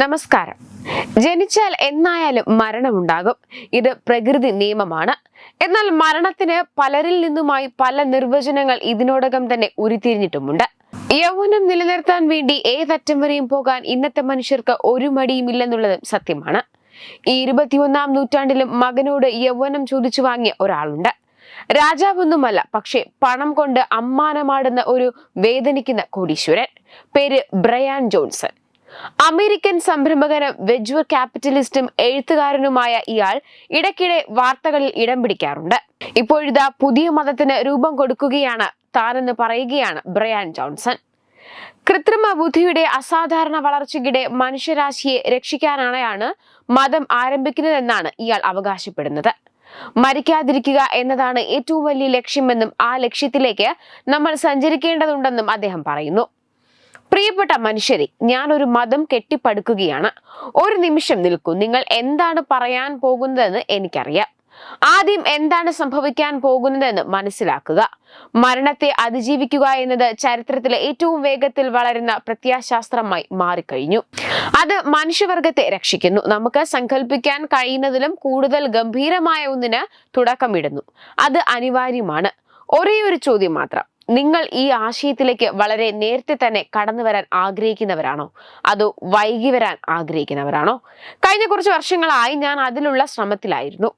നമസ്കാരം. ജനിച്ചാൽ എന്നായാലും മരണമുണ്ടാകും. ഇത് പ്രകൃതി നിയമമാണ്. എന്നാൽ മരണത്തിന് പലരിൽ നിന്നുമായി പല നിർവചനങ്ങൾ ഇതിനോടകം തന്നെ ഉരുത്തിരിഞ്ഞിട്ടുമുണ്ട്. യൗവനം നിലനിർത്താൻ വേണ്ടി ഏതറ്റം വരെയും പോകാൻ ഇന്നത്തെ മനുഷ്യർക്ക് ഒരു മടിയുമില്ലെന്നുള്ളതും സത്യമാണ്. ഈ ഇരുപത്തിയൊന്നാം നൂറ്റാണ്ടിലും മകനോട് യൗവനം ചോദിച്ചു വാങ്ങിയ ഒരാളുണ്ട്. രാജാവൊന്നുമല്ല പക്ഷെ പണം കൊണ്ട് അമ്മാനമാടുന്ന ഒരു വേദനിക്കുന്ന കോടീശ്വരൻ. പേര് ബ്രയാൻ ജോൺസൺ. അമേരിക്കൻ സംരംഭകനും വെജുവർ ക്യാപിറ്റലിസ്റ്റും എഴുത്തുകാരനുമായ ഇയാൾ ഇടയ്ക്കിടെ വാർത്തകളിൽ ഇടം പിടിക്കാറുണ്ട്. ഇപ്പോഴിതാ പുതിയ മതത്തിന് രൂപം കൊടുക്കുകയാണ് താനെന്ന് പറയുകയാണ് ബ്രയാൻ ജോൺസൺ. കൃത്രിമ ബുദ്ധിയുടെ അസാധാരണ വളർച്ചയ്ക്കിടെ മനുഷ്യരാശിയെ രക്ഷിക്കാനാണ് മതം ആരംഭിക്കുന്നതെന്നാണ് ഇയാൾ അവകാശപ്പെടുന്നത്. മരിക്കാതിരിക്കുക എന്നതാണ് ഏറ്റവും വലിയ ലക്ഷ്യമെന്നും ആ ലക്ഷ്യത്തിലേക്ക് നമ്മൾ സഞ്ചരിക്കേണ്ടതുണ്ടെന്നും അദ്ദേഹം പറയുന്നു. പ്രിയപ്പെട്ട മനുഷ്യരെ ഞാൻ ഒരു മതം കെട്ടിപ്പടുക്കുകയാണ്. ഒരു നിമിഷം നിൽക്കൂ. നിങ്ങൾ എന്താണ് പറയാൻ പോകുന്നതെന്ന് എനിക്കറിയാം. ആദ്യം എന്താണ് സംഭവിക്കാൻ പോകുന്നതെന്ന് മനസ്സിലാക്കുക. മരണത്തെ അതിജീവിക്കുക എന്നത് ചരിത്രത്തിലെ ഏറ്റവും വേഗത്തിൽ വളരുന്ന പ്രത്യാശാസ്ത്രമായി മാറിക്കഴിഞ്ഞു. അത് മനുഷ്യവർഗത്തെ രക്ഷിക്കുന്നു. നമുക്ക് സങ്കല്പിക്കാൻ കഴിയുന്നതിലും കൂടുതൽ ഗംഭീരമായ ഒന്നിന് തുടക്കമിടുന്നു. അത് അനിവാര്യമാണ്. ഒരേ ഒരു ചോദ്യം മാത്രം. നിങ്ങൾ ഈ ആശയത്തിലേക്ക് വളരെ നേരത്തെ തന്നെ കടന്നു വരാൻ ആഗ്രഹിക്കുന്നവരാണോ? അതോ വൈകി വരാൻ ആഗ്രഹിക്കുന്നവരാണോ? കഴിഞ്ഞ കുറച്ച് വർഷങ്ങളായി ഞാൻ അതിലുള്ള ശ്രമത്തിലായിരുന്നു.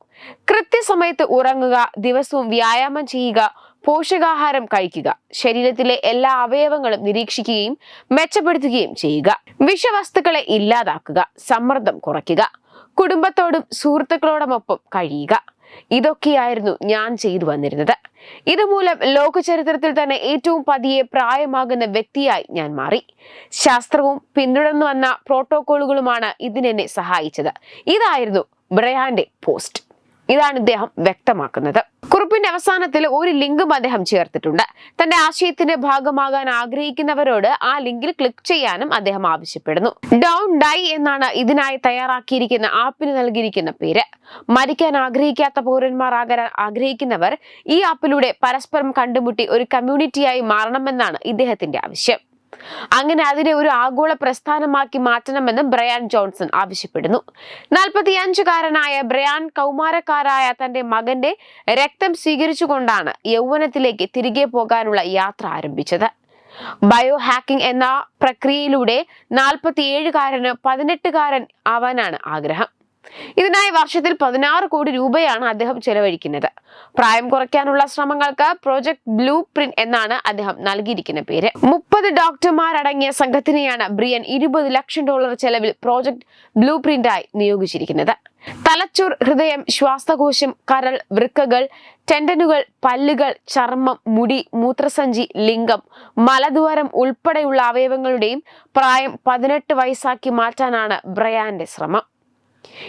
കൃത്യസമയത്ത് ഉറങ്ങുക ദിവസവും വ്യായാമം ചെയ്യുക പോഷകാഹാരം കഴിക്കുക ശരീരത്തിലെ എല്ലാ അവയവങ്ങളും നിരീക്ഷിക്കുകയും മെച്ചപ്പെടുത്തുകയും ചെയ്യുക വിഷവസ്തുക്കളെ ഇല്ലാതാക്കുക സമ്മർദ്ദം കുറയ്ക്കുക കുടുംബത്തോടും സുഹൃത്തുക്കളോടുമൊപ്പം കഴിയുക ഇതൊക്കെയായിരുന്നു ഞാൻ ചെയ്തു വന്നിരുന്നത്. ഇതുമൂലം ലോക ചരിത്രത്തിൽ തന്നെ ഏറ്റവും പതിയെ പ്രായമാകുന്ന വ്യക്തിയായി ഞാൻ മാറി. ശാസ്ത്രവും പിന്തുടർന്നു വന്ന പ്രോട്ടോകോളുകളുമാണ് ഇതിനെന്നെ സഹായിച്ചത്. ഇതായിരുന്നു ബ്രയാന്റെ പോസ്റ്റ്. ഇതാണ് ഇദ്ദേഹം വ്യക്തമാക്കുന്നത്. കുറിപ്പിന്റെ അവസാനത്തിൽ ഒരു ലിങ്കും അദ്ദേഹം ചേർത്തിട്ടുണ്ട്. തന്റെ ആശയത്തിന്റെ ഭാഗമാകാൻ ആഗ്രഹിക്കുന്നവരോട് ആ ലിങ്കിൽ ക്ലിക്ക് ചെയ്യാനും അദ്ദേഹം ആവശ്യപ്പെടുന്നു. ഡൗൺ ഡൈ എന്നാണ് ഇതിനായി തയ്യാറാക്കിയിരിക്കുന്ന ആപ്പിന് നൽകിയിരിക്കുന്ന പേര്. മരിക്കാൻ ആഗ്രഹിക്കാത്ത പൗരന്മാരാകാൻ ആഗ്രഹിക്കുന്നവർ ഈ ആപ്പിലൂടെ പരസ്പരം കണ്ടുമുട്ടി ഒരു കമ്മ്യൂണിറ്റിയായി മാറണമെന്നാണ് ഇദ്ദേഹത്തിന്റെ ആവശ്യം. അങ്ങനെ അതിനെ ഒരു ആഗോള പ്രസ്ഥാനമാക്കി മാറ്റണമെന്ന് ബ്രയാൻ ജോൺസൺ ആവശ്യപ്പെടുന്നു. നാൽപ്പത്തിയഞ്ചുകാരനായ ബ്രയാൻ കൗമാരക്കാരായ തന്റെ മകന്റെ രക്തം സ്വീകരിച്ചുകൊണ്ടാണ് യൗവനത്തിലേക്ക് തിരികെ പോകാനുള്ള യാത്ര ആരംഭിച്ചത്. ബയോ ഹാക്കിംഗ് എന്ന പ്രക്രിയയിലൂടെ നാൽപ്പത്തിയേഴുകാരന് പതിനെട്ടുകാരൻ ആവാനാണ് ആഗ്രഹം. ഇതിനായി വർഷത്തിൽ പതിനാറ് കോടി രൂപയാണ് അദ്ദേഹം ചെലവഴിക്കുന്നത്. പ്രായം കുറയ്ക്കാനുള്ള ശ്രമങ്ങൾക്ക് പ്രോജക്ട് ബ്ലൂ പ്രിന്റ് എന്നാണ് അദ്ദേഹം നൽകിയിരിക്കുന്ന പേര്. മുപ്പത് ഡോക്ടർമാരടങ്ങിയ സംഘത്തിനെയാണ് ബ്രിയൻ ഇരുപത് ലക്ഷം ഡോളർ ചെലവിൽ പ്രോജക്ട് ബ്ലൂ പ്രിന്റായി നിയോഗിച്ചിരിക്കുന്നത്. തലച്ചോർ ഹൃദയം ശ്വാസകോശം കരൾ വൃക്കകൾ ടെൻഡനുകൾ പല്ലുകൾ ചർമ്മം മുടി മൂത്രസഞ്ചി ലിംഗം മലദ്വാരം ഉൾപ്പെടെയുള്ള അവയവങ്ങളുടെയും പ്രായം പതിനെട്ട് വയസ്സാക്കി മാറ്റാനാണ് ബ്രയാന്റെ ശ്രമം.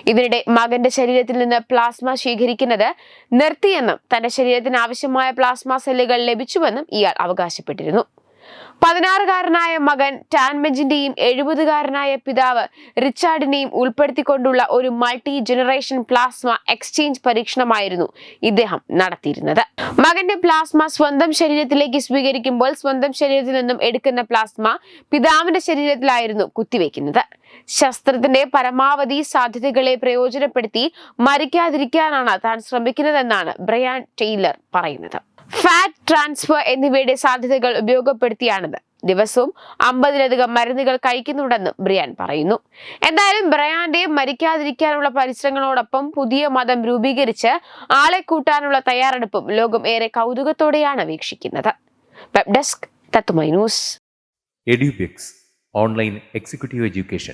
ഇതിനിടെ മകന്റെ ശരീരത്തിൽ നിന്ന് പ്ലാസ്മ ശേഖരിക്കുന്നത് നിർത്തിയെന്നും തന്റെ ശരീരത്തിന് ആവശ്യമായ പ്ലാസ്മ സെല്ലുകൾ ലഭിച്ചുവെന്നും ഇയാൾ അവകാശപ്പെട്ടിരുന്നു. പതിനാറുകാരനായ മകൻ ടാൻമെജിന്റെയും എഴുപതുകാരനായ പിതാവ് റിച്ചാർഡിനെയും ഉൾപ്പെടുത്തിക്കൊണ്ടുള്ള ഒരു മൾട്ടി ജനറേഷൻ പ്ലാസ്മ എക്സ്ചേഞ്ച് പരീക്ഷണമായിരുന്നു ഇദ്ദേഹം നടത്തിയിരുന്നത്. മകന്റെ പ്ലാസ്മ സ്വന്തം ശരീരത്തിലേക്ക് സ്വീകരിക്കുമ്പോൾ സ്വന്തം ശരീരത്തിൽ നിന്നും എടുക്കുന്ന പ്ലാസ്മ പിതാവിന്റെ ശരീരത്തിലായിരുന്നു കുത്തിവെക്കുന്നത്. ശസ്ത്രത്തിന്റെ പരമാവധി സാധ്യതകളെ പ്രയോജനപ്പെടുത്തി മരിക്കാതിരിക്കാനാണ് താൻ ശ്രമിക്കുന്നതെന്നാണ് ബ്രയാൻ ടെയ്ലർ പറയുന്നത്. ഫാറ്റ് ട്രാൻസ്ഫർ എന്നിവയുടെ സാധ്യതകൾ ഉപയോഗപ്പെടുത്തിയാണിത്. ദിവസവും അമ്പതിലധികം മരുന്നുകൾ കഴിക്കുന്നുണ്ടെന്നും ബ്രിയാൻ പറയുന്നു. എന്തായാലും ബ്രയാന്റെ മരിക്കാതിരിക്കാനുള്ള പരിശ്രമങ്ങളോടൊപ്പം പുതിയ മതം രൂപീകരിച്ച് ആളെ കൂട്ടാനുള്ള തയ്യാറെടുപ്പും ലോകം ഏറെ കൗതുകത്തോടെയാണ് വീക്ഷിക്കുന്നത്. Web desk online executive education.